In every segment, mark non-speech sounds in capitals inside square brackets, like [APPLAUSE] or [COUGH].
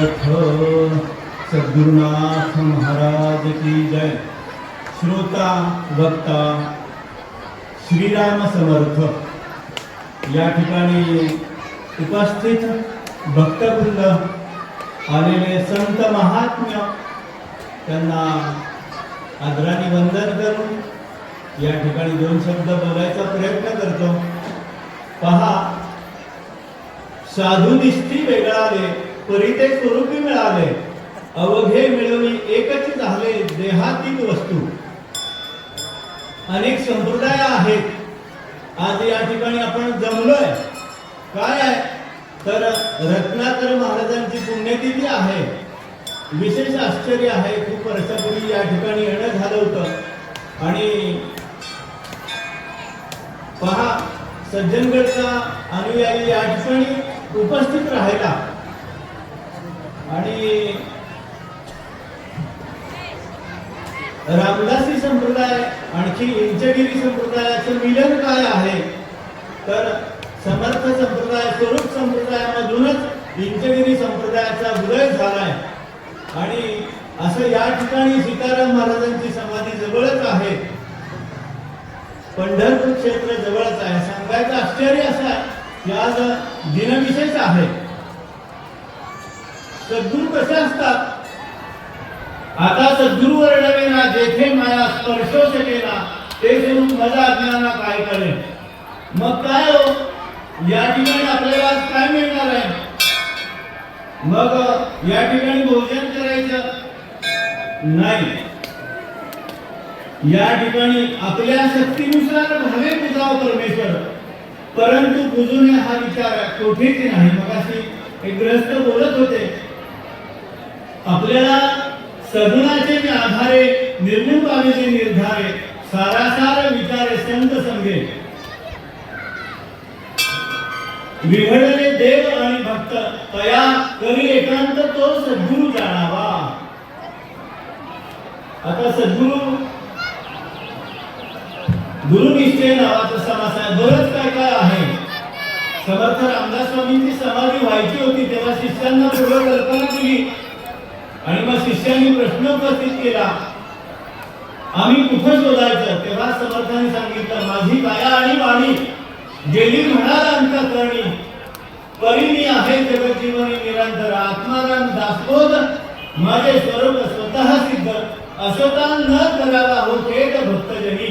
समर्थ सद्गुरुनाथ महाराज की जय। श्रोता वक्ता श्रीराम समर्थ। या ठिकाणी उपस्थित भक्तवृंद आलेले संत महात्म्य त्यांना आदराने वंदन करून या ठिकाणी दोन शब्द बोलायचा प्रयत्न करतो. पहा साधू दिसती तरी परिते स्वरूपी मिळाले. अवघे मिळवणी एकच झाले देहातील वस्तू. अनेक संप्रदाय आहेत. आज या ठिकाणी आपण जमलोय. काय आहे? तर रत्नाकर महाराजांची पुण्यतिथी आहे. विशेष आश्चर्य आहे. खूप वर्षापूर्वी या ठिकाणी येणं झालं होतं. आणि पहा सज्जनगडचा अनुयायी या ठिकाणी उपस्थित राहिला. आणि रामदासी संप्रदाय आणखी इंचगिरी संप्रदायाचं मिलन काय आहे? तर समर्थ संप्रदाय स्वरूप संप्रदायामधूनच इंचगिरी संप्रदायाचा उदय झालाय. आणि असं या ठिकाणी सीताराम महाराजांची समाधी जवळच आहे. पंढरपूर क्षेत्र जवळच आहे. सांगायचं आश्चर्य असं की आज दिनविशेष आहे. सद्गुरू कसे असतात? आता सद्गुरू वर्णवेना जेथे माया स्पर्शो शकेना ते स्वरूप माझा अज्ञाना काय करेल मग काय हो? या ठिकाणी आपल्याला आज काय मिळणार आहे? मग या ठिकाणी भोजन करायचं? नाही. या ठिकाणी आपल्या शक्तीनुसार भावे पुजाव परमेश्वर. परंतु पुजून हा विचार कोठेच नाही. मग अशी एक ग्रस्त बोलत होते आपल्याला सगुणाचे जे आधारे निर्मूळ पाण्याचे निर्धारे सारासार विचारे संत संगे विघडले देव आणि भक्त तया करी एकांत तो सद्गुरु जाणावा. आता सद्गुरू गुरुनिश्चय नावाचा समास आहे बरंच काय काय आहे. समर्थ रामदास स्वामींची समाधी व्हायची होती तेव्हा शिष्यांना पूर्व कल्पना केली आणि मग शिष्यांनी प्रश्न उपस्थित केला. आम्ही कुठं शोधायचं? तेव्हा समर्थाने सांगितलं माझी काया आणि वाणी. गेली म्हणाल करणी परिणी आहे जगजीवनी निरंतर आत्माराम दासबोध माझे स्वरूप स्वतः सिद्ध असता न करावा हो थेट भक्तजनी.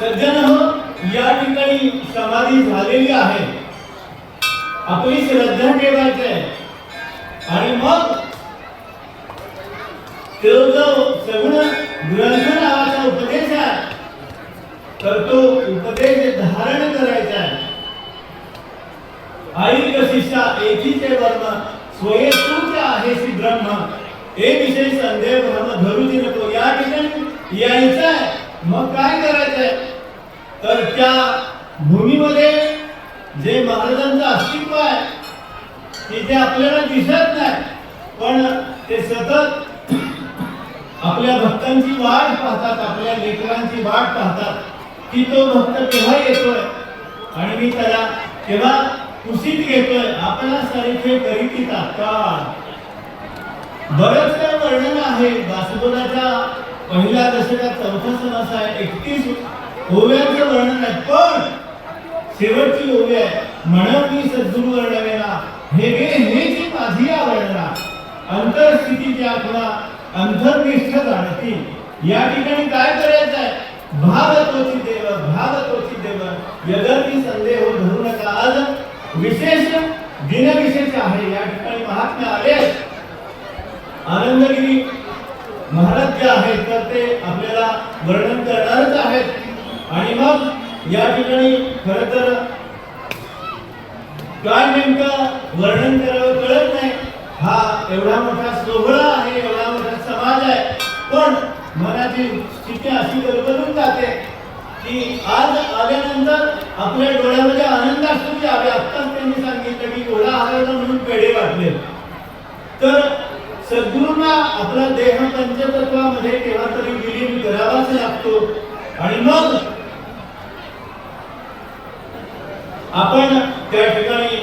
सज्जन हो या ठिकाणी समाधी झालेली आहे. आपली श्रद्धा ठेवायची आहे. आणि मग तो जो सगुण ग्रंथ नावाचा उपदेश आहे. तर तो उपदेश धारण करायचा आहे. आई कशिष्ठा एकीचे वर्म स्वयंतूच आहे श्री ब्रह्म. हे विषय संदेह भ्रम धरूच नको या ठिकाणी यायचं आहे. मग काय करायचंय तर त्या भूमीमध्ये जे महाराजांचं अस्तित्व आहे की ते आपल्याला दिसत नाही. पण ते सतत आपल्या भक्तांची वाट पाहतात आपल्या लेकरांची वाट पाहतात. की तो भक्त केव्हा येतोय? आणि मी त्याला केव्हा कुशीत घेतोय? आपला सारखे करीती तात्काळ. बरंच काय वर्णन आहे. दासबोधाच्या पहिल्या दशकात चौथा सण असा आहे. एकतीस ओव्यांचं वर्णन आहे. पण शेवटची ओळी आहे. म्हणून मी सद्गुरु वर्णवेला. हे गे जी माझी वर्णना अंतरस्थिती जी आपला अंतर्निष्ठ जाणती या ठिकाणी काय करायचं आहे भाव देव भाव देव. यदर्मी संदेह हो धरू नका. आज विशेष दिनविशेष आहे. या ठिकाणी महात्मा आले. आनंदगिरी महाराज जे आहेत तर ते आपल्याला वर्णन करणारच आहेत. आणि मग या ठिकाणी खर तर काय नेमकं वर्णन करावं कळत नाही. हा एवढा मोठा सोहळा आहे एवढा मोठा समाज आहे. पण मनाची स्थिती अशी गडबडून जाते की आज आल्यानंतर आपल्या डोळ्यामध्ये आनंद असतो की आले आत्ताच त्यांनी सांगितलं की डोळा आलेला म्हणून पेढे वाटले. तर सद्गुरूंना आपला देह पंचतत्वामध्ये केव्हा तरी विलीन करावाच लागतो. आणि मग आपण त्या ठिकाणी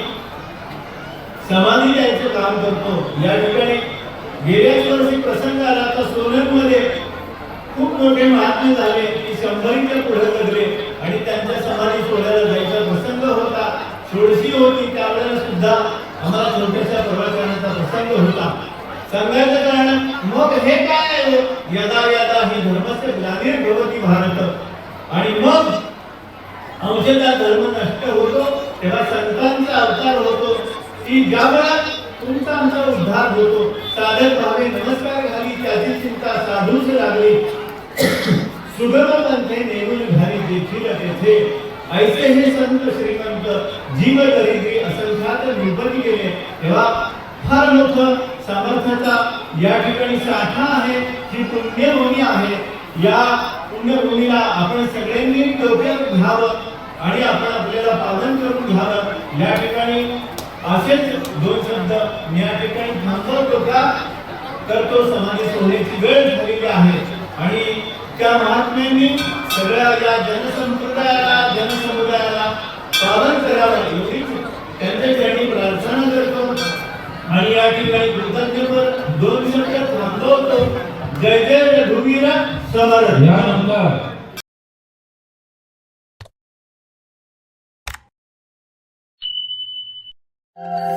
समाधी द्यायचं काम करतो. या ठिकाणी गेल्याच वर्षी प्रसंग आला आता मध्ये खूप मोठे महात्मे झाले की शंभरीच्या पुढे लागले आणि त्यांच्या समाधी सोडायला जायचा प्रसंग होता. सोडशी होती त्यावेळेला सुद्धा आम्हाला छोट्याशा प्रवाचनाचा प्रसंग होता. सांगायचं कारण मग हे काय? आहे? यदा यदा हे धर्मस्य ग्लानिर्भवती भारत. आणि मग अंशतः धर्म नष्ट होतो तेव्हा संतांचा अवतार होतो की ज्या तुमचा आमचा उद्धार होतो. साधक भावे नमस्कार घाली त्याची चिंता साधूच लागली. सुगम पंथे नेमून घाली देखील तेथे. ऐसे हे संत श्रीमंत जीव दरिद्री असंख्यात निपती गेले. तेव्हा फार मोठं सामर्थ्याचा या ठिकाणी साठा आहे ही पुण्यभूमी आहे. या पुण्यभूमीला आपण सगळ्यांनी डोक्यात घ्यावं आणि आपण आपल्याला पालन करून घ्यावं. या ठिकाणी असेच दोन शब्द मी या ठिकाणी थांबवतो का तर तो समाधी सोडण्याची वेळ झालेली आहे. आणि त्या महात्म्यांनी सगळ्या या जनसंप्रदायाला जनसमुदायाला पालन करावं एवढीच त्यांच्या ठिकाणी प्रार्थना करतो आणि या ठिकाणी कृतज्ञपद दोन शब्द थांबवतो. जय जय रघुवीर समर्थ. Uh... [LAUGHS]